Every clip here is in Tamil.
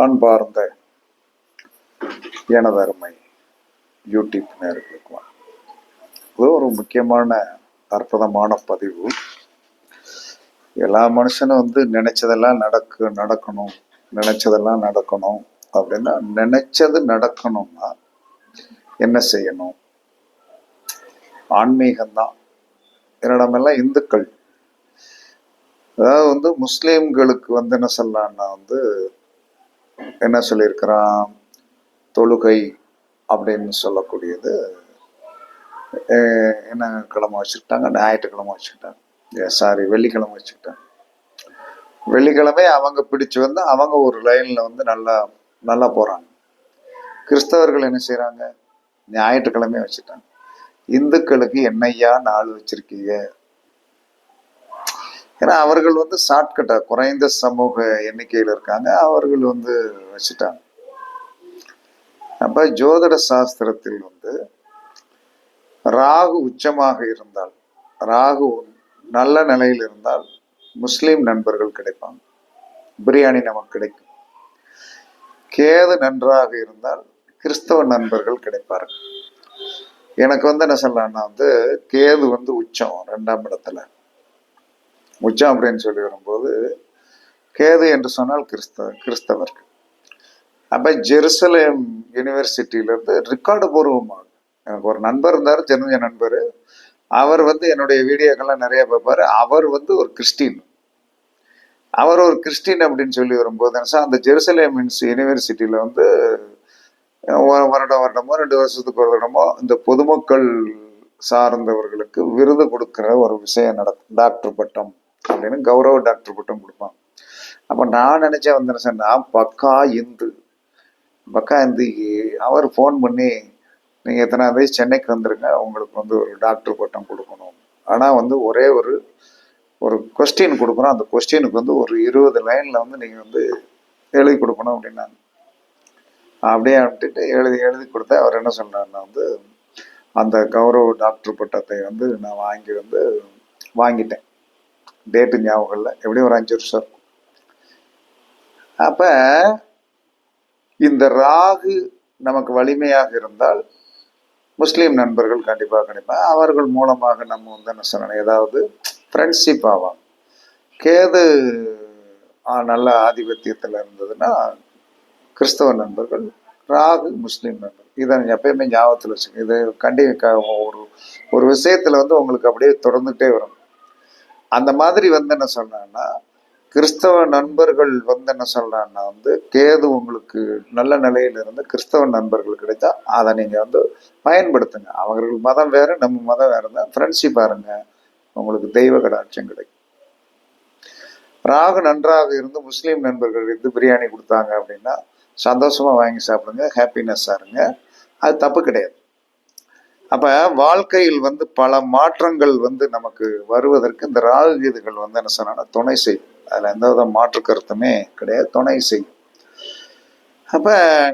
அன்பார்ந்த எனதருமை யூடியூப் நேர்களுக்கு இது ஒரு முக்கியமான அற்புதமான பதிவு. எல்லா மனுஷனும் வந்து நினைச்சதெல்லாம் நடக்கு நடக்கணும் நினைச்சதெல்லாம் நடக்கணும் அப்படின்னா நினைச்சது நடக்கணும்னா என்ன செய்யணும்? ஆன்மீகம்தான். என்னிடமெல்லாம் இந்துக்கள் அதாவது வந்து முஸ்லீம்களுக்கு வந்து என்ன சொல்லலாம்னா வந்து என்ன சொல்லியிருக்கிறான்? தொழுகை அப்படின்னு சொல்லக்கூடியது என்ன கிழமை வச்சுக்கிட்டாங்க? ஞாயிற்றுக்கிழமை வச்சுக்கிட்டாங்க. சாரி வெள்ளிக்கிழமை வச்சுக்கிட்டாங்க. வெள்ளிக்கிழமை அவங்க பிடிச்சு வந்து அவங்க ஒரு லைனில் வந்து நல்லா நல்லா போகிறாங்க கிறிஸ்தவர்கள் என்ன செய்கிறாங்க ஞாயிற்றுக்கிழமை வச்சுட்டாங்க. இந்துக்களுக்கு என்னையா நாள் வச்சுருக்கீங்க? ஏன்னா அவர்கள் வந்து ஷார்ட்கட்டாக குறைந்த சமூக எண்ணிக்கையில் இருக்காங்க. அவர்கள் வந்து வச்சுட்டாங்க. அப்போ ஜோதிட சாஸ்திரத்தில் வந்து ராகு உச்சமாக இருந்தால் ராகு நல்ல நிலையில் இருந்தால் முஸ்லீம் நண்பர்கள் கிடைப்பாங்க. பிரியாணி நமக்கு கிடைக்கும். கேது நன்றாக இருந்தால் கிறிஸ்தவ நண்பர்கள் கிடைப்பார்கள். எனக்கு வந்து என்ன சொல்லலாம்னா வந்து கேது வந்து உச்சம் ரெண்டாம் இடத்துல. உச்சம் அப்படின்னு சொல்லி வரும்போது கேது என்று சொன்னால் கிறிஸ்தவ கிறிஸ்தவர்கள். அப்போ ஜெருசலேம் யூனிவர்சிட்டியிலேருந்து ரெக்கார்டு பூர்வமாக எனக்கு ஒரு நண்பர் இருந்தார் தெரிஞ்ச நண்பர். அவர் வந்து என்னுடைய வீடியோக்கெல்லாம் நிறைய பார்ப்பார். அவர் வந்து ஒரு கிறிஸ்டின். அவர் ஒரு கிறிஸ்டின் அப்படின்னு சொல்லி வரும்போது என்ன சார் அந்த ஜெருசலேம் யூனிவர்சிட்டியில் வந்து வருடம் வருடமோ ரெண்டு வருஷத்துக்கு ஒரு வருடமோ இந்த பொதுமக்கள் சார்ந்தவர்களுக்கு விருது கொடுக்குற ஒரு விஷயம் நடக்கும் டாக்டர் பட்டம். அப்படின்னு கௌரவ டாக்டர் பட்டம் கொடுப்பான். அப்போ நான் நினச்சேன் வந்து என்ன சொன்னா பக்கா இந்து. பக்கா இந்துக்கு அவர் ஃபோன் பண்ணி நீங்கள் எத்தனை வயசு சென்னைக்கு வந்துருங்க உங்களுக்கு வந்து ஒரு டாக்டர் பட்டம் கொடுக்கணும். ஆனால் வந்து ஒரே ஒரு ஒரு கொஸ்டின் கொடுக்குறோம். அந்த கொஸ்டினுக்கு வந்து ஒரு இருபது லைனில் வந்து நீங்கள் வந்து எழுதி கொடுக்கணும் அப்படின்னாங்க. அப்படியே விட்டுட்டு எழுதி எழுதி கொடுத்தா அவர் என்ன சொன்னார்னா வந்து அந்த கௌரவ டாக்டர் பட்டத்தை வந்து நான் வாங்கி வந்து வாங்கிட்டேன். டேட்டு ஞாபகம் இல்லை. எப்படியும் ஒரு அஞ்சு வருஷம் இருக்கும். அப்ப இந்த ராகு நமக்கு வலிமையாக இருந்தால் முஸ்லீம் நண்பர்கள் கண்டிப்பாக கண்டிப்பாக அவர்கள் மூலமாக நம்ம வந்து என்ன சொல்லணும்? ஏதாவது ஃப்ரெண்ட்ஷிப் ஆவாங்க. கேது ஆ, நல்ல ஆதிபத்தியத்தில் இருந்ததுன்னா கிறிஸ்தவ நண்பர்கள் ராகு முஸ்லீம் நண்பர் இதை எப்பயுமே ஞாபகத்தில் வச்சுக்கோங்க. இது கண்டி ஒரு ஒரு விஷயத்துல வந்து உங்களுக்கு அப்படியே தொடர்ந்துகிட்டே வரும். அந்த மாதிரி வந்து என்ன சொல்றாங்கன்னா கிறிஸ்தவ நண்பர்கள் வந்து என்ன சொல்கிறான்னா வந்து கேது உங்களுக்கு நல்ல நிலையிலிருந்து கிறிஸ்தவ நண்பர்கள் கிடைத்தா அதை நீங்கள் வந்து பயன்படுத்துங்க. அவர்கள் மதம் வேறு நம்ம மதம் வேறு. தான் ஃப்ரெண்ட்ஷிப் பாருங்க. உங்களுக்கு தெய்வ கடாட்சியம் கிடைக்கும். ராகு நன்றாக இருந்து முஸ்லீம் நண்பர்கள் இருந்து பிரியாணி கொடுத்தாங்க அப்படின்னா சந்தோஷமாக வாங்கி சாப்பிடுங்க ஹாப்பினஸ்ஸாக இருங்க. அது தப்பு கிடையாது. அப்ப வாழ்க்கையில் வந்து பல மாற்றங்கள் வந்து நமக்கு வருவதற்கு இந்த ராகுகீதுகள் வந்து என்ன சொன்னா துணை செய்யும் அதுல எந்த வித மாற்று கருத்துமே கிடையாது. துணை செய்யும் அப்ப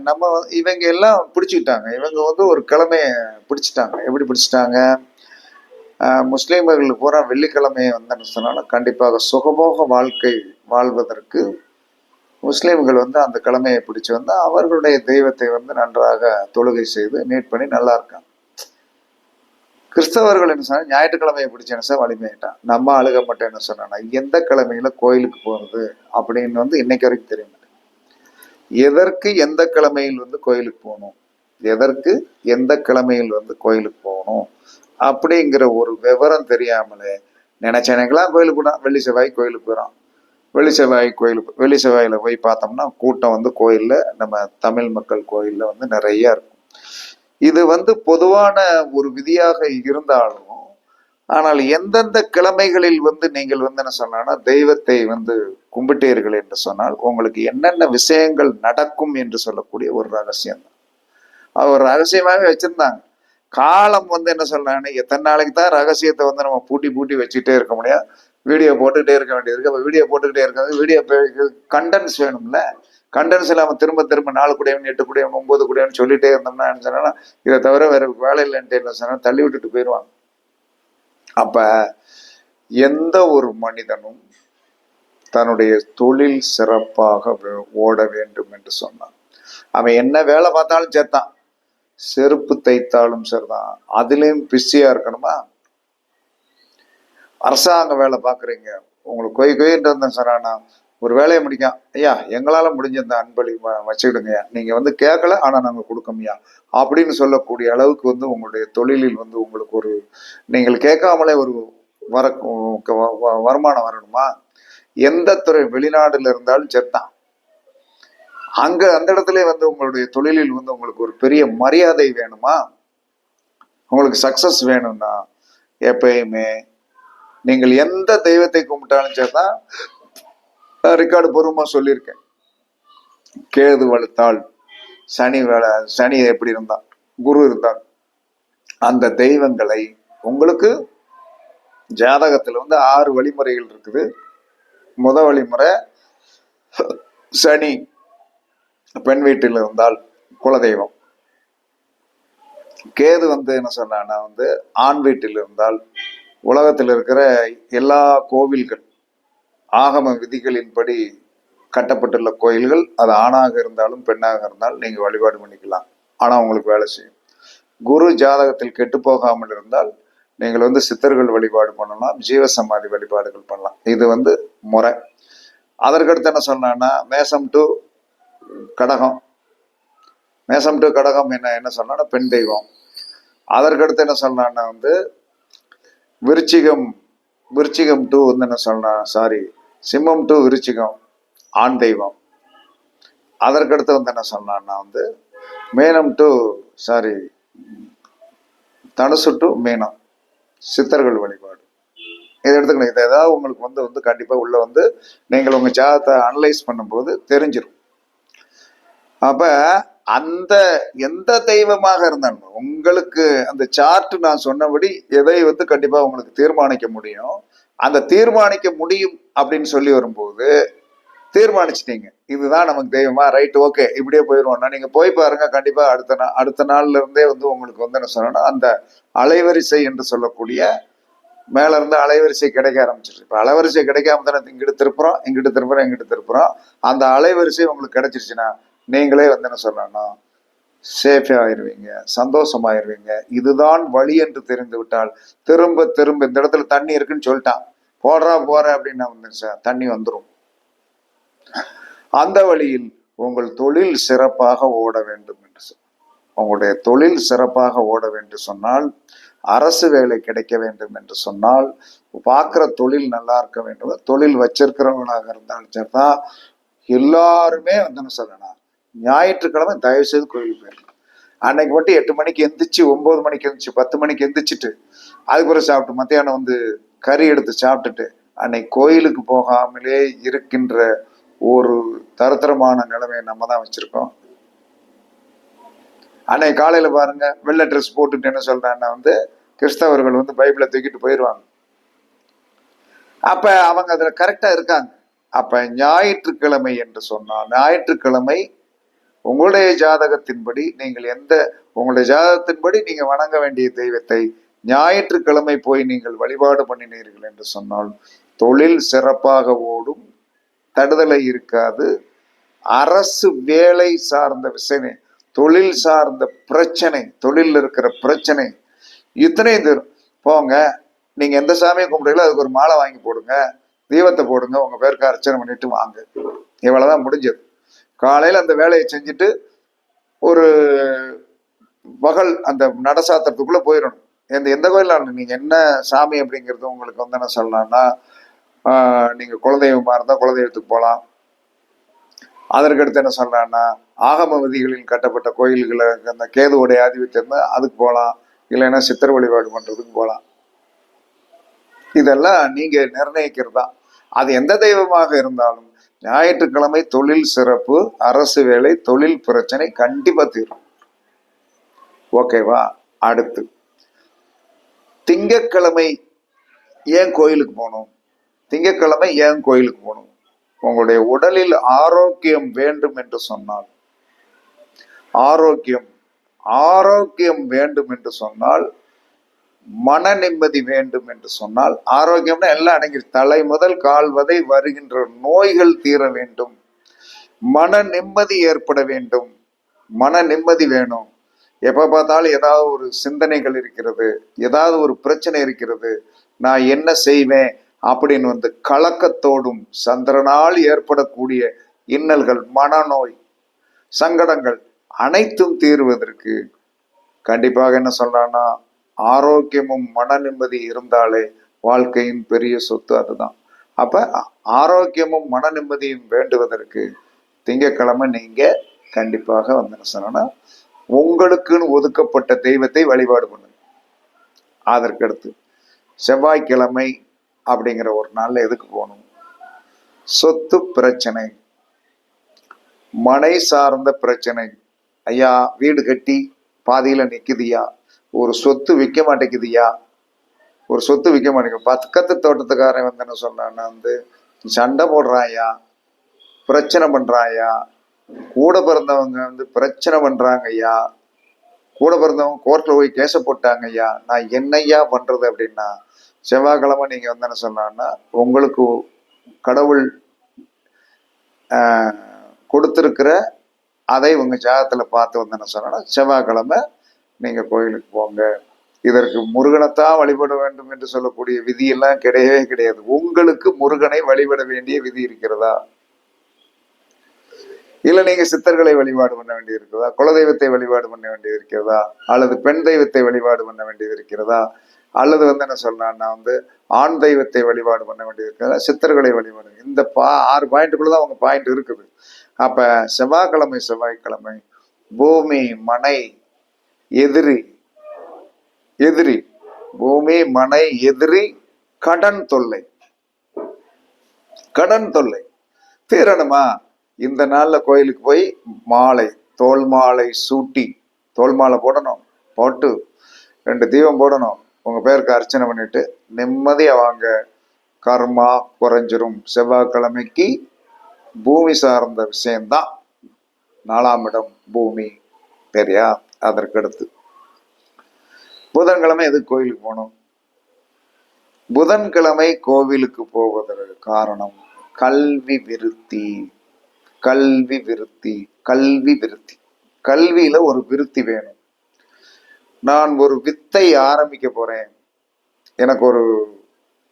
நம்ம இவங்க எல்லாம் பிடிச்சிக்கிட்டாங்க. இவங்க வந்து ஒரு கிழமைய பிடிச்சிட்டாங்க. எப்படி பிடிச்சிட்டாங்க? முஸ்லீம்கள் பூரா வெள்ளிக்கிழமையை வந்து என்ன சொன்னாலும் கண்டிப்பாக சுகபோக வாழ்க்கை வாழ்வதற்கு முஸ்லீம்கள் வந்து அந்த கிழமையை பிடிச்சி வந்து அவர்களுடைய தெய்வத்தை வந்து நன்றாக தொழுகை செய்து மீட் பண்ணி நல்லா இருக்காங்க. கிறிஸ்தவர்கள் என்ன சொன்னா ஞாயிற்றுக்கிழமையை பிடிச்ச என்ன சார் வலிமையிட்டான் நம்ம அழுக மட்டும் என்ன சொன்னா எந்த கிழமையில கோயிலுக்கு போறது அப்படின்னு வந்து இன்னைக்கு வரைக்கும் தெரிய மாட்டேன் எதற்கு எந்த கிழமையில் வந்து கோயிலுக்கு போகணும்? எதற்கு எந்த கிழமையில் வந்து கோயிலுக்கு போகணும்? அப்படிங்கிற ஒரு விவரம் தெரியாமலே நினைச்சனைக்கெல்லாம் கோயிலுக்கு போனா வெள்ளி செவ்வாய் கோயிலுக்கு போயிடும். வெள்ளி செவ்வாய் கோயிலுக்கு வெள்ளி செவ்வாயில போய் பார்த்தோம்னா கூட்டம் வந்து கோயில்ல நம்ம தமிழ் மக்கள் கோயில்ல வந்து நிறைய இருக்கும். இது வந்து பொதுவான ஒரு விதியாக இருந்தாலும் ஆனால் எந்தெந்த கிழமைகளில் வந்து நீங்கள் வந்து என்ன சொன்னா தெய்வத்தை வந்து கும்பிட்டீர்கள் என்று சொன்னால் உங்களுக்கு என்னென்ன விஷயங்கள் நடக்கும் என்று சொல்லக்கூடிய ஒரு ரகசியம் தான். அவர் ஒரு ரகசியமாவே வச்சிருந்தாங்க. காலம் வந்து என்ன சொல்றாங்க எத்தனை நாளைக்கு தான் ரகசியத்தை வந்து நம்ம பூட்டி பூட்டி வச்சுக்கிட்டே இருக்க முடியாது வீடியோ போட்டுக்கிட்டே இருக்க வேண்டியது அப்போ வீடியோ போட்டுக்கிட்டே இருக்காது. வீடியோ கண்டென்ஸ் வேணும்ல. கண்டென்ஸ் இல்லாம திரும்ப திரும்ப நாலு குடையவன் எட்டு குடையவன் ஒன்பது குடையவன் சொல்லிட்டே இருந்தோம்னா என்ன சொன்னா இதை தவிர வேற வேலை இல்லைன்ட்டு என்ன சொன்னா தள்ளி விட்டுட்டு போயிடுவாங்க. அப்ப எந்த ஒரு மனிதனும் தன்னுடைய தொழில் சிறப்பாக ஓட வேண்டும் என்று சொன்னான். அவன் என்ன வேலை பார்த்தாலும் சேர்த்தான் செருப்பு தைத்தாலும் சரிதான். அதுலயும் பிஸியா இருக்கணுமா? அரசாங்க வேலை பார்க்குறீங்க. உங்களுக்கு கொய் கொயின்னு இருந்தேன் சார் ஆனால் ஒரு வேலையை முடிக்கும் ஐயா எங்களால் முடிஞ்ச இந்த அன்பளி வ- வச்சுக்கிடுங்கய்யா நீங்கள் வந்து கேட்கல ஆனால் நாங்கள் கொடுக்கமையா அப்படின்னு சொல்லக்கூடிய அளவுக்கு வந்து உங்களுடைய தொழிலில் வந்து உங்களுக்கு ஒரு நீங்கள் கேட்காமலே ஒரு வர வ- வ- வருமானம் வரணுமா? எந்த துறை வெளிநாடுல இருந்தாலும் செத்தான். அங்க அந்த இடத்துல வந்து உங்களுடைய தொழிலில் வந்து உங்களுக்கு ஒரு பெரிய மரியாதை வேணுமா? உங்களுக்கு சக்சஸ் வேணும்னா எப்பயுமே நீங்கள் எந்த தெய்வத்தை கும்பிட்டாலும் சரிதான் ரெக்கார்டு பூர்வமாக சொல்லியிருக்கேன். கேது வலுத்தாள் சனி வேலை சனி எப்படி இருந்தான் குரு இருந்தான் அந்த தெய்வங்களை உங்களுக்கு ஜாதகத்தில் வந்து ஆறு வழிமுறைகள் இருக்குது. முத வழிமுறை சனி பெண் வீட்டில் இருந்தால் குலதெய்வம். கேது வந்து என்ன சொன்னான்னா வந்து ஆண் வீட்டில் இருந்தால் உலகத்தில் இருக்கிற எல்லா கோவில்கள் ஆகம விதிகளின்படி கட்டப்பட்டுள்ள கோயில்கள் அது ஆணாக இருந்தாலும் பெண்ணாக இருந்தாலும் நீங்கள் வழிபாடு பண்ணிக்கலாம். ஆனால் உங்களுக்கு வேலை செய்யும். குரு ஜாதகத்தில் கெட்டு போகாமல் இருந்தால் நீங்கள் வந்து சித்தர்கள் வழிபாடு பண்ணலாம் ஜீவசமாதி வழிபாடுகள் பண்ணலாம். இது வந்து முறை. அதற்கடுத்து என்ன சொன்னான்னா மேசம் டு கடகம். மேசம் டு கடகம் என்ன என்ன சொன்னா பெண் தெய்வம். அதற்கடுத்து என்ன சொன்னான்னா வந்து விருச்சிகம் விருச்சிகம் டூ வந்து என்ன சொன்னா சாரி சிம்மம் டு விருச்சிகம் ஆண் தெய்வம். அதற்கடுத்து வந்து என்ன சொன்னான்னா வந்து மேனம் டு சாரி தனுசு டு மீனம் சித்தர்கள் வழிபாடு. இதை எடுத்துக்கணும். இதை ஏதாவது உங்களுக்கு வந்து வந்து கண்டிப்பாக உள்ளே வந்து நீங்கள் உங்கள் ஜாதகத்தை அனலைஸ் பண்ணும்போது தெரிஞ்சிடும் அப்போ அந்த எந்த தெய்வமாக இருந்தாலும் உங்களுக்கு அந்த சார்ட் நான் சொன்னபடி எதை வந்து கண்டிப்பாக உங்களுக்கு தீர்மானிக்க முடியும்? அந்த தீர்மானிக்க முடியும் அப்படின்னு சொல்லி வரும்போது தீர்மானிச்சிட்டீங்க. இதுதான் நமக்கு தெய்வமா? ரைட் ஓகே இப்படியே போயிடுவோம்னா நீங்க போய் பாருங்க கண்டிப்பா அடுத்த நாள் அடுத்த நாள்ல இருந்தே வந்து உங்களுக்கு வந்து என்ன சொல்லணும்னா அந்த அலைவரிசை என்று சொல்லக்கூடிய மேல இருந்து அலைவரிசை கிடைக்க ஆரம்பிச்சிருச்சு. இப்ப அலைவரிசை கிடைக்காம தானே இங்கிட்டு திருப்புறோம் இங்கிட்டு திருப்புறோம் இங்கிட்டு திருப்புறோம். அந்த அலைவரிசை உங்களுக்கு கிடைச்சிருச்சுன்னா நீங்களே வந்து என்ன சொல்லணும் சேஃபே ஆயிருவீங்க சந்தோஷமாயிருவீங்க. இதுதான் வழி என்று தெரிந்து விட்டால் திரும்ப திரும்ப இந்த இடத்துல தண்ணி இருக்குன்னு சொல்லிட்டான். போடுறா போற அப்படின்னா வந்து சார். தண்ணி வந்துடும் அந்த வழியில் உங்கள் தொழில் சிறப்பாக ஓட வேண்டும் என்று சொல் உங்களுடைய தொழில் சிறப்பாக ஓட வேண்டும் சொன்னால் அரசு வேலை கிடைக்க வேண்டும் என்று சொன்னால் பார்க்குற தொழில் நல்லா இருக்க வேண்டும். தொழில் வச்சிருக்கிறவங்களாக இருந்தாலும் சரிதான் எல்லாருமே வந்து சொல்லணா சொல்லணும் ஞாயிற்றுக்கிழமை தயவு செய்து கோயிலுக்கு போயிடலாம். அன்னைக்கு மட்டும் எட்டு மணிக்கு எந்திரிச்சு ஒன்பது மணிக்கு எந்திரிச்சு பத்து மணிக்கு எந்திரிச்சிட்டு அதுக்கப்புறம் சாப்பிட்டு மத்தியானம் வந்து கறி எடுத்து சாப்பிட்டுட்டு அன்னைக்கு கோயிலுக்கு போகாமலே இருக்கின்ற ஒரு தரத்தரமான நிலைமையை நம்ம தான் வச்சிருக்கோம். அன்னைக்கு காலையில பாருங்க வெள்ளை ட்ரெஸ் போட்டுட்டு என்ன சொல்றாங்கன்னா வந்து கிறிஸ்தவர்கள் வந்து பைபிளை தூக்கிட்டு போயிடுவாங்க அப்ப அவங்க அதுல கரெக்டா இருக்காங்க. அப்ப ஞாயிற்றுக்கிழமை என்று சொன்னால் ஞாயிற்றுக்கிழமை உங்களுடைய ஜாதகத்தின்படி நீங்கள் எந்த உங்களுடைய ஜாதகத்தின்படி நீங்க வணங்க வேண்டிய தெய்வத்தை ஞாயிற்றுக்கிழமை போய் நீங்கள் வழிபாடு பண்ணினீர்கள் என்று சொன்னால் தொழில் சிறப்பாக ஓடும் தடுதலை இருக்காது. அரசு வேலை சார்ந்த விஷயம் தொழில் சார்ந்த பிரச்சனை தொழில் இருக்கிற பிரச்சனை இத்தனையும் தரும். போங்க நீங்க எந்த சாமியை கும்பிடுறீங்களோ அதுக்கு ஒரு மாலை வாங்கி போடுங்க தீபத்தை போடுங்க உங்க பேருக்கு அர்ச்சனை பண்ணிட்டு வாங்க. இவ்வளவுதான் முடிஞ்சது. காலையில அந்த வேலையை செஞ்சுட்டு ஒரு பகல் அந்த நடசாத்திரத்துக்குள்ள போயிடணும். எந்த எந்த கோயிலாக நீங்க என்ன சாமி அப்படிங்கிறது உங்களுக்கு வந்து என்ன சொல்லலாம்னா நீங்கள் நீங்க குலதெய்வமா குலதெய்வத்துக்கு போகலாம் அதற்கடுத்து என்ன சொல்லலாம்னா ஆகம விதிகளில் கட்டப்பட்ட கோயில்களை அந்த கேதுவோடைய ஆதிபத்தியம் அதுக்கு போகலாம் இல்லைன்னா சித்தர் வழிபாடு பண்றதுக்கு போகலாம் இதெல்லாம் நீங்க நிர்ணயிக்கிறது? தான் அது எந்த தெய்வமாக இருந்தாலும் ஞாயிற்றுக்கிழமை தொழில் சிறப்பு அரசு வேலை தொழில் பிரச்சனை கண்டிப்பா தீரும். ஓகேவா? அடுத்து. திங்கட்கிழமை ஏன் கோயிலுக்கு போகணும்? திங்கக்கிழமை ஏன் கோயிலுக்கு போகணும்? உங்களுடைய உடலில் ஆரோக்கியம் வேண்டும் என்று சொன்னால் ஆரோக்கியம் ஆரோக்கியம் வேண்டும் என்று சொன்னால் மன நிம்மதி வேண்டும் என்று சொன்னால் ஆரோக்கியம்னா எல்லாம் அடங்கி தலை முதல் கால்வதை வருகின்ற நோய்கள் தீர வேண்டும். மன நிம்மதி ஏற்பட வேண்டும். மன நிம்மதி வேணும். எப்போ பார்த்தாலும் ஏதாவது ஒரு சிந்தனைகள் இருக்கிறது ஏதாவது ஒரு பிரச்சனை இருக்கிறது. நான் என்ன செய்வேன் அப்படின்னு வந்து கலக்கத்தோடும் சந்திரனால் ஏற்படக்கூடிய இன்னல்கள் மனநோய் சங்கடங்கள் அனைத்தும் தீர்வதற்கு கண்டிப்பாக என்ன சொல்றான்னா ஆரோக்கியமும் மன நிம்மதி இருந்தாலே வாழ்க்கையின் பெரிய சொத்து அதுதான். அப்ப ஆரோக்கியமும் மன நிம்மதியும் வேண்டுவதற்கு திங்கக்கிழமை நீங்க கண்டிப்பாக வந்து என்ன சொன்னா உங்களுக்குன்னு ஒதுக்கப்பட்ட தெய்வத்தை வழிபாடு பண்ணுங்க. அதற்கடுத்து செவ்வாய்க்கிழமை அப்படிங்கிற ஒரு நாளில் எதுக்கு போகணும்? சொத்து பிரச்சனை. மனை சார்ந்த பிரச்சனை. ஐயா வீடு கட்டி பாதியில் நிற்குதியா ஒரு சொத்து விற்க மாட்டேங்குதுயா? ஒரு சொத்து விற்க மாட்டேங்குது. பக்கத்து தோட்டத்துக்காரன் வந்து என்ன சொன்னான்னா வந்து சண்டை போடுறாயா? பிரச்சனை பண்ணுறாயா கூட பிறந்தவங்க வந்து பிரச்சனை பண்றாங்க ஐயா. கூட பிறந்தவங்க கோர்ட்ல போய் கேச போட்டாங்க ஐயா. நான் என்னையா பண்றது அப்படின்னா செவ்வாய்க்கிழமை நீங்க வந்து என்ன சொன்னான்னா உங்களுக்கு கடவுள் ஆஹ், கொடுத்திருக்கிற அதை உங்க ஜாதத்துல பார்த்து வந்து என்ன சொன்னா செவ்வாய்க்கிழமை நீங்க கோயிலுக்கு போங்க. இதற்கு முருகனைத்தான் வழிபட வேண்டும் என்று சொல்லக்கூடிய விதியெல்லாம் கிடையவே கிடையாது. உங்களுக்கு முருகனை வழிபட வேண்டிய விதி இருக்கிறதா? இல்ல நீங்க சித்தர்களை வழிபாடு பண்ண வேண்டியது இருக்கிறதா குலதெய்வத்தை வழிபாடு பண்ண வேண்டியது இருக்கிறதா அல்லது பெண் தெய்வத்தை வழிபாடு பண்ண வேண்டியது இருக்கிறதா அல்லது வந்து என்ன சொல்றான்னா வந்து ஆண் தெய்வத்தை வழிபாடு பண்ண வேண்டியது இருக்கிறதா சித்தர்களை வழிபாடு இந்த பா ஆறு பாயிண்ட்டுக்குள்ள தான் அவங்க பாயிண்ட் இருக்குது. அப்ப செவ்வாய்க்கிழமை செவ்வாய்க்கிழமை பூமி மனை எதிரி எதிரி பூமி மனை எதிரி கடன் தொல்லை. கடன் தொல்லை. தீரணுமா? இந்த நாளில் கோயிலுக்கு போய் மாலை தோல் மாலை சூட்டி தோல் மாலை போடணும் போட்டு ரெண்டு தீபம் போடணும். உங்கள் பேருக்கு அர்ச்சனை பண்ணிட்டு நிம்மதியாக வாங்க. கர்மா குறைஞ்சிரும். செவ்வாய்க்கிழமைக்கு பூமி சார்ந்த விஷயம்தான். நாலாம் இடம் பூமி சரியா அதற்கடுத்து. புதன்கிழமை எதுக்கு கோயிலுக்கு போகணும்? புதன்கிழமை கோவிலுக்கு போவதற்கு காரணம் கல்வி விருத்தி. கல்வி விருத்தி கல்வி விருத்தி. கல்வியில ஒரு விருத்தி வேணும். நான் ஒரு வித்தை ஆரம்பிக்க போறேன். எனக்கு ஒரு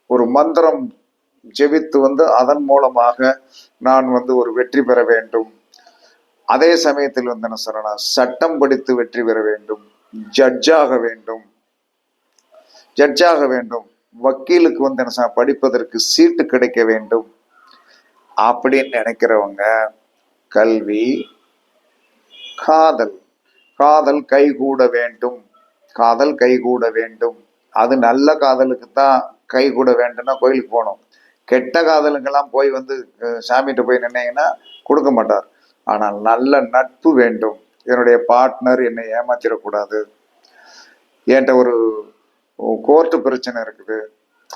ஒரு மந்திரம் ஜெபித்து வந்து அதன் மூலமாக நான் வந்து ஒரு வெற்றி பெற வேண்டும். அதே சமயத்தில் வந்து என்ன சொல்றேன்னா சட்டம் படித்து வெற்றி பெற வேண்டும். ஜட்ஜாக வேண்டும். ஜட்ஜாக வேண்டும். வக்கீலுக்கு வந்து என்ன படிப்பதற்கு சீட்டு கிடைக்க வேண்டும். அப்படின்னு நினைக்கிறவங்க கல்வி காதல். காதல் கைகூட வேண்டும். காதல் கைகூட வேண்டும். அது நல்ல காதலுக்கு தான் கைகூட வேண்டும்னா கோயிலுக்கு போகணும். கெட்ட காதலுக்கெல்லாம் போய் வந்து சாமிகிட்ட போய் நின்னீங்கன்னா கொடுக்க மாட்டார். ஆனால் நல்ல நட்பு வேண்டும். என்னுடைய பார்ட்னர் என்னை ஏமாத்திடக்கூடாது. என்கிட்ட ஒரு கோர்ட்டு பிரச்சனை இருக்குது.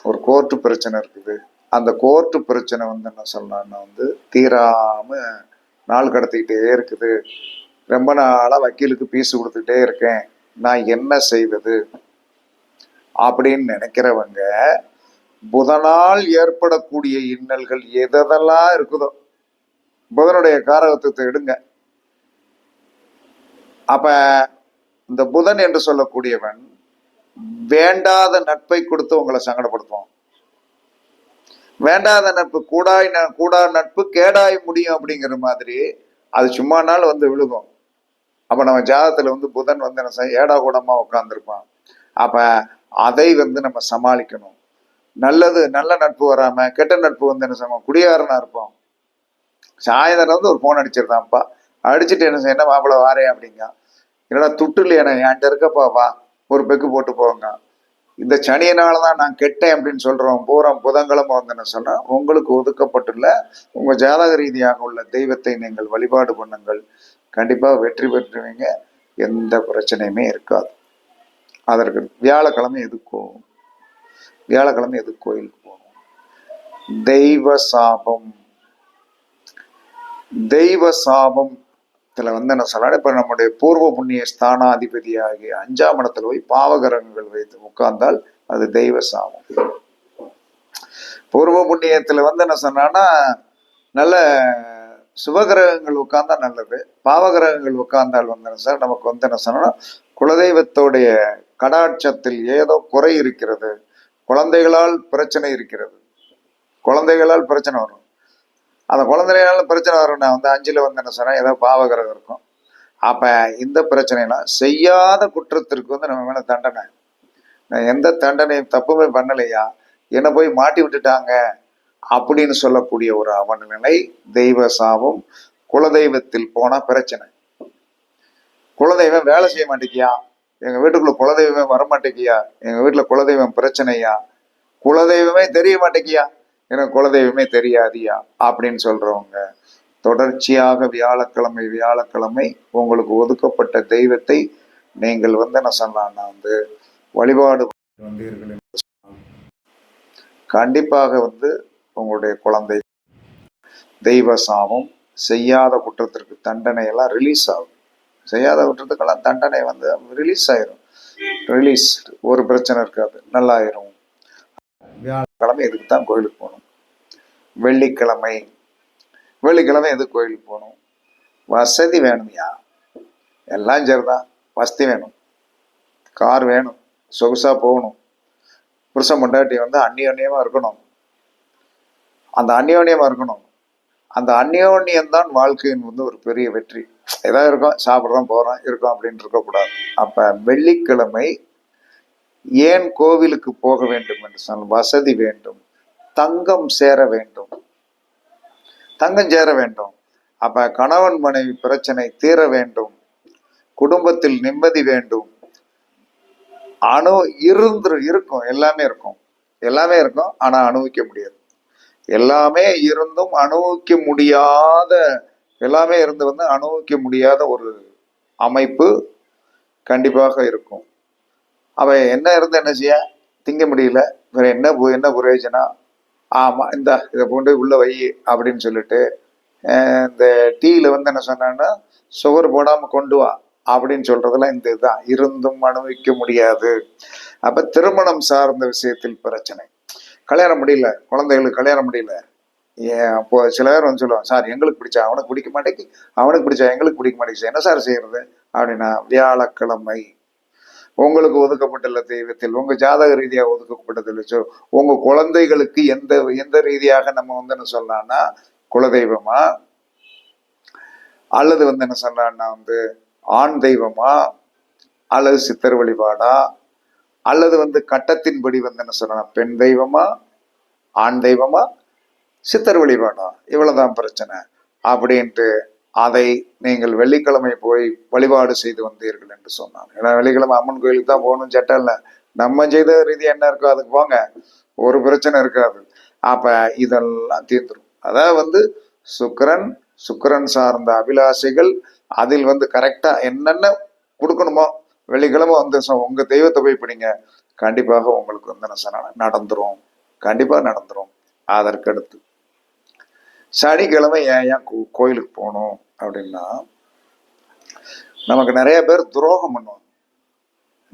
ஒரு கோர்ட்டு பிரச்சனை இருக்குது. அந்த கோர்ட்டு பிரச்சனை வந்து என்ன சொல்லணும்னா வந்து தீராம நாள் கடத்திக்கிட்டே இருக்குது. ரொம்ப நாளாக வக்கீலுக்கு பீஸ் கொடுத்துக்கிட்டே இருக்கேன். நான் என்ன செய்வது? அப்படின்னு நினைக்கிறவங்க புதனால் ஏற்படக்கூடிய இன்னல்கள் எதெல்லாம் இருக்குதோ புதனுடைய காரகத்துவத்தை எடுங்க. அப்ப இந்த புதன் என்று சொல்லக்கூடியவன் வேண்டாத நட்பை கொடுத்து உங்களை சங்கடப்படுத்துவான். வேண்டாத நட்பு கூடாய் ந- கூடா நட்பு கேடாய் முடியும் அப்படிங்கிற மாதிரி அது சும்மா நாள் வந்து விழுகும். அப்போ நம்ம ஜாதகத்தில் வந்து புதன் வந்து என்ன செய்ய ஏடா கூடமாக உட்காந்துருப்பான் அப்போ அதை வந்து நம்ம சமாளிக்கணும். நல்லது நல்ல நட்பு வராமல் கெட்ட நட்பு வந்து என்ன செய்வோம் குடியாரனா இருப்போம் சாயந்தரம் வந்து ஒரு ஃபோன் அடிச்சிருந்தான்ப்பா. அடிச்சுட்டு என்ன செய்ய என்ன மாப்பிள்ளை வாரேன் அப்படிங்க என்னடா துட்டு இல்லையா என்கிட்ட இருக்கப்பா வா. ஒரு பெக்கு போட்டு போங்க. இந்த சனியினால தான் நான் கெட்டேன் அப்படின்னு சொல்றோம் பூரம் புதன்கிழமை வந்து என்ன சொன்னா உங்களுக்கு ஒதுக்கப்பட்டுள்ள உங்க ஜாதக ரீதியாக உள்ள தெய்வத்தை நீங்கள் வழிபாடு பண்ணுங்கள். கண்டிப்பா வெற்றி பெற்றுவீங்க. எந்த பிரச்சனையுமே இருக்காது. அதற்கு வியாழக்கிழமை எதுக்கும் வியாழக்கிழமை எதுக்கு கோயிலுக்கு போகணும்? தெய்வ சாபம். தெய்வ சாபம் இதுல வந்து என்ன சொல்லலாம் இப்ப நம்முடைய பூர்வ புண்ணிய ஸ்தானாதிபதி ஆகிய அஞ்சாம் இடத்துல போய் பாவகரங்கள் வைத்து உட்கார்ந்தால் அது தெய்வ சாமம் பூர்வ புண்ணியத்துல வந்து என்ன சொன்னான்னா நல்ல சுபகிரகங்கள் உட்கார்ந்தா நல்லது. பாவகிரகங்கள் உட்கார்ந்தால் வந்து என்ன சார் நமக்கு வந்து என்ன சொன்னா குலதெய்வத்தோடைய கடாட்சத்தில் ஏதோ குறை இருக்கிறது. குழந்தைகளால் பிரச்சனை இருக்கிறது. குழந்தைகளால் பிரச்சனை வரும். அந்த குழந்தைனால பிரச்சனை வரும் நான் வந்து அஞ்சில் வந்து என்ன சொன்னால் ஏதோ பாவகிரகம் இருக்கும். அப்போ இந்த பிரச்சனைலாம் செய்யாத குற்றத்திற்கு வந்து நம்ம மேலே தண்டனை. நான் எந்த தண்டனையும் தப்புமே பண்ணலையா? என்னை போய் மாட்டி விட்டுட்டாங்க அப்படின்னு சொல்லக்கூடிய ஒரு அவநிலை தெய்வ சாபம் குலதெய்வத்தில் போனால் பிரச்சனை. குலதெய்வம் வேலை செய்ய மாட்டேங்கியா? எங்கள் வீட்டுக்குள்ளே குலதெய்வமே வர மாட்டேங்கியா எங்கள் வீட்டில் குலதெய்வம் பிரச்சனையா? குலதெய்வமே தெரிய மாட்டேங்கியா? எனக்கு குலதெய்வமே தெரியாதியா? அப்படின்னு சொல்றவங்க தொடர்ச்சியாக வியாழக்கிழமை வியாழக்கிழமை உங்களுக்கு ஒதுக்கப்பட்ட தெய்வத்தை நீங்கள் வந்து என்ன சொன்னான்னா வந்து வழிபாடு வந்தீர்கள் கண்டிப்பாக வந்து உங்களுடைய குழந்தை தெய்வ சாபம் செய்யாத குற்றத்திற்கு தண்டனை எல்லாம் ரிலீஸ் ஆகும். செய்யாத குற்றத்துக்கெல்லாம் தண்டனை வந்து ரிலீஸ் ஆயிரும். ரிலீஸ் ஒரு பிரச்சனை இருக்காது. நல்லாயிரும். கிழமை இதுக்கு தான் கோயிலுக்கு போகணும்? வெள்ளிக்கிழமை. வெள்ளிக்கிழமை எதுக்கு கோயிலுக்கு போகணும்? வசதி வேணும்யா? எல்லாம் சரிதான் வசதி வேணும். கார் வேணும். சொகுசாக போகணும். புருஷன் பொண்டாட்டி வந்து அந்நியோன்யமாக இருக்கணும். அந்த அந்நியோன்யமாக இருக்கணும். அந்த அந்நியோன்யம் தான் வாழ்க்கையின் வந்து ஒரு பெரிய வெற்றி. ஏதாவது இருக்கும் சாப்பிட்றோம் போகிறோம் இருக்கோம் அப்படின்னு இருக்கக்கூடாது. அப்போ வெள்ளிக்கிழமை ஏன் கோவிலுக்கு போக வேண்டும் என்று சொன்னால் வசதி வேண்டும் தங்கம் சேர வேண்டும். தங்கம் சேர வேண்டும். அப்ப கணவன் மனைவி பிரச்சனை தீர வேண்டும். குடும்பத்தில் நிம்மதி வேண்டும். அணு இருந்து இருக்கும் எல்லாமே இருக்கும். எல்லாமே இருக்கும் ஆனா அனுபவிக்க முடியாது. எல்லாமே இருந்தும் அனுபவிக்க முடியாத எல்லாமே இருந்து வந்து அனுபவிக்க முடியாத ஒரு அமைப்பு கண்டிப்பாக இருக்கும். அவன் என்ன இருந்து என்ன செய்ய? திங்க முடியல. வேற என்ன என்ன பிரயோஜனம்? ஆமாம் இந்த இதை கொண்டு உள்ள வை அப்படின்னு சொல்லிட்டு இந்த டீயில் வந்து என்ன சொன்னான்னா சுகர் போடாமல் கொண்டு வா அப்படின்னு சொல்றதெல்லாம் இந்த இதுதான். இருந்தும் அனுபவிக்க முடியாது. அப்போ திருமணம் சார்ந்த விஷயத்தில் பிரச்சனை. கல்யாணம் முடியல. குழந்தைகளுக்கு கல்யாணம் முடியல. ஏன் அப்போ சில பேர் வந்து சொல்லுவாங்க சார் எங்களுக்கு பிடிச்சா அவனுக்கு பிடிக்க மாட்டேங்கி அவனுக்கு பிடிச்சா எங்களுக்கு பிடிக்க மாட்டேங்குது. என்ன சார் செய்யறது? அப்படின்னா வியாழக்கிழமை. உங்களுக்கு ஒதுக்கப்பட்டுள்ள தெய்வத்தில் உங்க ஜாதக ரீதியாக ஒதுக்கப்பட்டதில் சோ உங்க குழந்தைகளுக்கு எந்த எந்த ரீதியாக நம்ம வந்து என்ன சொல்லலாம்னா குலதெய்வமா? அல்லது வந்து என்ன சொல்லலாம்னா வந்து ஆண் தெய்வமா? அல்லது சித்தர் வழிபாடா? அல்லது வந்து கட்டத்தின்படி வந்து என்ன சொல்லலாம் பெண் தெய்வமா? ஆண் தெய்வமா? சித்தர் வழிபாடா? இவ்வளவுதான் பிரச்சனை. அப்படின்ட்டு அதை நீங்கள் வெள்ளிக்கிழமை போய் வழிபாடு செய்து வந்தீர்கள் என்று சொன்னாங்க ஏன்னா வெள்ளிக்கிழமை அம்மன் கோயிலுக்கு தான் போகணும் சட்டம் இல்லை. நம்ம செய்த ரீதி என்ன இருக்கோ அதுக்கு போங்க. ஒரு பிரச்சனை இருக்காது. அப்ப இதெல்லாம் தீர்ந்துடும் அதாவது வந்து சுக்கிரன் சுக்கரன் சார்ந்த அபிலாஷைகள் அதில் வந்து கரெக்டா என்னென்ன கொடுக்கணுமோ வெள்ளிக்கிழமை வந்து உங்கள் உங்க தெய்வத்தை போய் பிடிங்க. கண்டிப்பாக உங்களுக்கு வந்து நடந்துரும். கண்டிப்பா நடந்துரும். அதற்கடுத்து. சனிக்கிழமை ஏன் ஏன் கோ- கோயிலுக்கு போகணும் அப்படின்னா நமக்கு நிறைய பேர் துரோகம் பண்ணுவாங்க.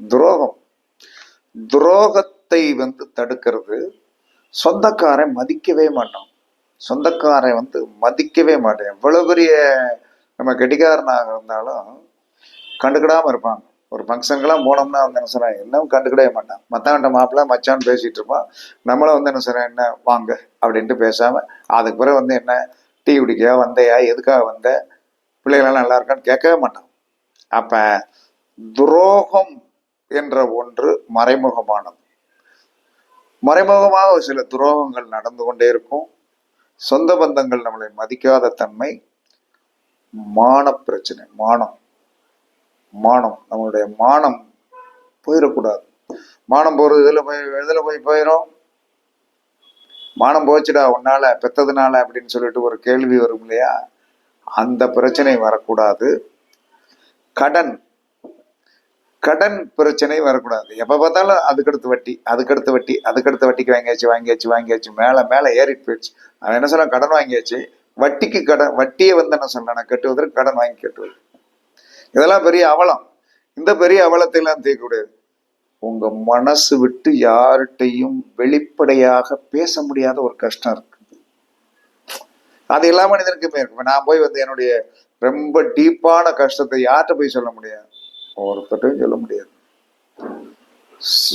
துரோகம். துரோகத்தை வந்து தடுக்கிறது சொந்தக்காரன் மதிக்கவே மாட்டான். சொந்தக்காரன் வந்து மதிக்கவே மாட்டேன். எவ்வளவு பெரிய நம்ம கெட்டிக்காரனாக இருந்தாலும் கண்டுக்கிடாம இருப்பாங்க. ஒரு ஃபங்க்ஷனுக்கெல்லாம் போனோம்னா வந்து என்ன சொல்றேன் இன்னும் கண்டுக்கிடவே மாட்டான். மற்றவன்ட்ட மாப்பிள்ள மச்சான்னு பேசிகிட்டு இருப்பான் நம்மளும் வந்து என்ன சொல்கிறேன் என்ன வாங்க அப்படின்ட்டு பேசாமல் அதுக்கு பிறகு வந்து என்ன டீ குடிக்க வந்தையா எதுக்காக வந்த பிள்ளைகளெல்லாம் நல்லா இருக்கான்னு கேட்கவே மாட்டான். அப்போ துரோகம் என்ற ஒன்று மறைமுகமானது. மறைமுகமாக சில துரோகங்கள் நடந்து கொண்டே இருக்கும். சொந்த பந்தங்கள் நம்மளை மதிக்காத தன்மை மான பிரச்சனை மானம். மானம் நம்மளுடைய மானம் போயிடக்கூடாது. மானம் போறது இதுல போய் இதுல போய் போயிடும் மானம் போச்சுடா உன்னால பெத்ததுனால அப்படின்னு சொல்லிட்டு ஒரு கேள்வி வரும் இல்லையா? அந்த பிரச்சனை வரக்கூடாது. கடன் கடன் பிரச்சனை வரக்கூடாது. எப்போ பார்த்தாலும் அதுக்கடுத்து வட்டி அதுக்கடுத்து வட்டி அதுக்கடுத்து வட்டிக்கு வாங்கியாச்சு வாங்கியாச்சு வாங்கியாச்சு மேல மேலே ஏறிட்டு போயிடுச்சு. அவன் என்ன சொல்றான் கடன் வாங்கியாச்சு. வட்டிக்கு கடன் வட்டியை வந்து என்ன சொல்றேன் கட்டுவதற்கு கடன் வாங்கி கட்டுவது இதெல்லாம் பெரிய அவலம். இந்த பெரிய அவலத்தை எல்லாம் தீர்க்கக்கூடாது உங்க மனசு விட்டு யார்கிட்டையும் வெளிப்படையாக பேச முடியாத ஒரு கஷ்டம் இருக்குது. அது எல்லா மனிதனுக்குமே இருக்கு நான் போய் வந்து என்னுடைய ரொம்ப டீப்பான கஷ்டத்தை யார்கிட்ட போய் சொல்ல முடியாது? ஒருத்தட்டையும் சொல்ல முடியாது.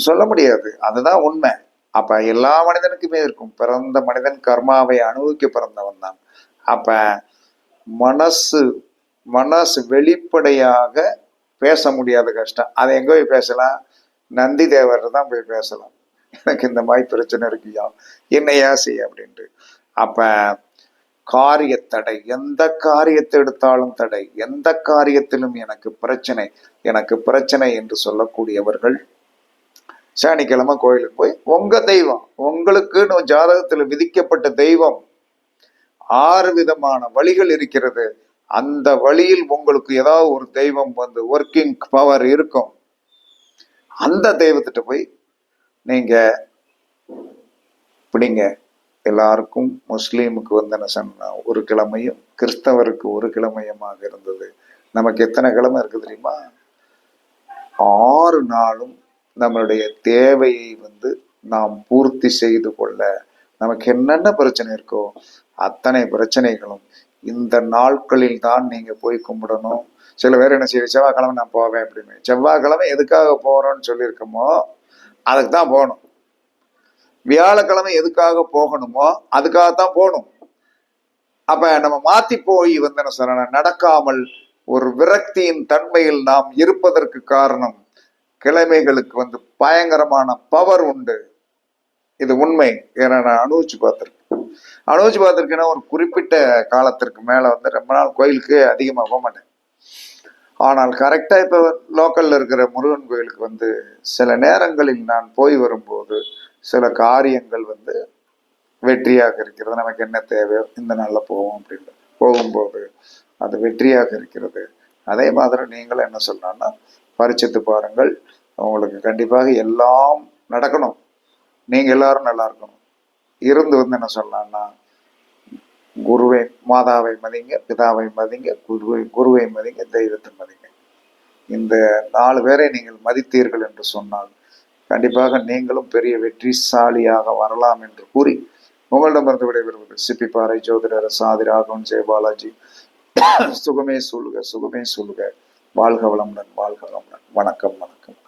சொல்ல முடியாது. அதுதான் உண்மை. அப்ப எல்லா மனிதனுக்குமே இருக்கும். பிறந்த மனிதன் கர்மாவை அனுபவிக்க பிறந்தவன் தான். அப்ப மனசு மனசு வெளிப்படையாக பேச முடியாத கஷ்டம். அதை எங்கே போய் பேசலாம். நந்தி தேவர்கிட்ட தான் போய் பேசலாம். எனக்கு இந்த மாதிரி பிரச்சனை இருக்குயா? என்னையா செய்ய அப்படின்ட்டு. அப்போ காரிய தடை எந்த காரியத்தை எடுத்தாலும் தடை எந்த காரியத்திலும் எனக்கு பிரச்சனை எனக்கு பிரச்சனை என்று சொல்லக்கூடியவர்கள் சனிக்கிழமை கோயிலுக்கு போய் உங்க தெய்வம் உங்களுக்குன்னு ஜாதகத்தில் விதிக்கப்பட்ட தெய்வம் ஆறு விதமான வழிகள் இருக்கிறது. அந்த வழியில் உங்களுக்கு ஏதாவது ஒரு தெய்வம் வந்து ஒர்க்கிங் பவர் இருக்கும். அந்த தெய்வத்திட்ட போய் நீங்க பிடிங்க எல்லாருக்கும் முஸ்லீமுக்கு வந்து என்ன சொன்னா ஒரு கிழமையும் கிறிஸ்தவருக்கு ஒரு கிழமையுமாக இருந்தது. நமக்கு எத்தனை கிழமை இருக்கு தெரியுமா? ஆறு நாளும் நம்மளுடைய தேவையை வந்து நாம் பூர்த்தி செய்து கொள்ள நமக்கு என்னென்ன பிரச்சனை இருக்கோ அத்தனை பிரச்சனைகளும் இந்த நாட்களில் தான் நீங்க போய் கும்பிடணும். சில பேர் என்ன செய்ய செவ்வாய்க்கிழமை நான் போவேன் அப்படின்னு. செவ்வாய்க்கிழமை எதுக்காக போறோம்னு சொல்லியிருக்கோமோ அதுக்கு தான் போகணும். வியாழக்கிழமை எதுக்காக போகணுமோ அதுக்காகத்தான் போகணும். அப்ப நம்ம மாத்தி போய் வந்து என்ன சொல்லணும் நடக்காமல் ஒரு விரக்தியின் தன்மையில் நாம் இருப்பதற்கு காரணம் கிழமைகளுக்கு வந்து பயங்கரமான பவர் உண்டு. இது உண்மை. ஏன்னா நான் அனுபவிச்சு பார்த்துருக்கேன். அனுபவிச்சு பார்த்துருக்கேன்னா ஒரு குறிப்பிட்ட காலத்திற்கு மேல வந்து ரொம்ப நாள் கோயிலுக்கு அதிகமாக போக மாட்டேன். ஆனால் கரெக்டா இப்ப லோக்கல்ல இருக்கிற முருகன் கோயிலுக்கு வந்து சில நேரங்களில் நான் போய் வரும்போது சில காரியங்கள் வந்து வெற்றியாக இருக்கிறது. நமக்கு என்ன தேவையோ இந்த நாளில் போவோம் அப்படின்னு போகும்போது அது வெற்றியாக இருக்கிறது. அதே மாதிரி நீங்களும் என்ன சொல்லணும்னா பரிச்சித்து பாருங்கள். உங்களுக்கு கண்டிப்பாக எல்லாம் நடக்கணும். நீங்க எல்லாரும் நல்லா இருக்கணும். இருந்து வந்து என்ன சொல்லலாம்னா குருவை மாதாவை மதிங்க பிதாவை மதிங்க குருவை குருவை மதிங்க தெய்வத்தை மதிங்க. இந்த நாலு பேரை நீங்கள் மதித்தீர்கள் என்று சொன்னால் கண்டிப்பாக நீங்களும் பெரிய வெற்றிசாலியாக வரலாம் என்று கூறி உங்களிடமிருந்து விடைபெறுவது சிப்பிப்பாறை ஜோதிடர் சாதி ராகவன் ஜெயபாலாஜி சுகமே சொல்லுக சுகமே சொல்லுக. வாழ்க வளமுடன் வாழ்க வளமுடன். வணக்கம் வணக்கம்.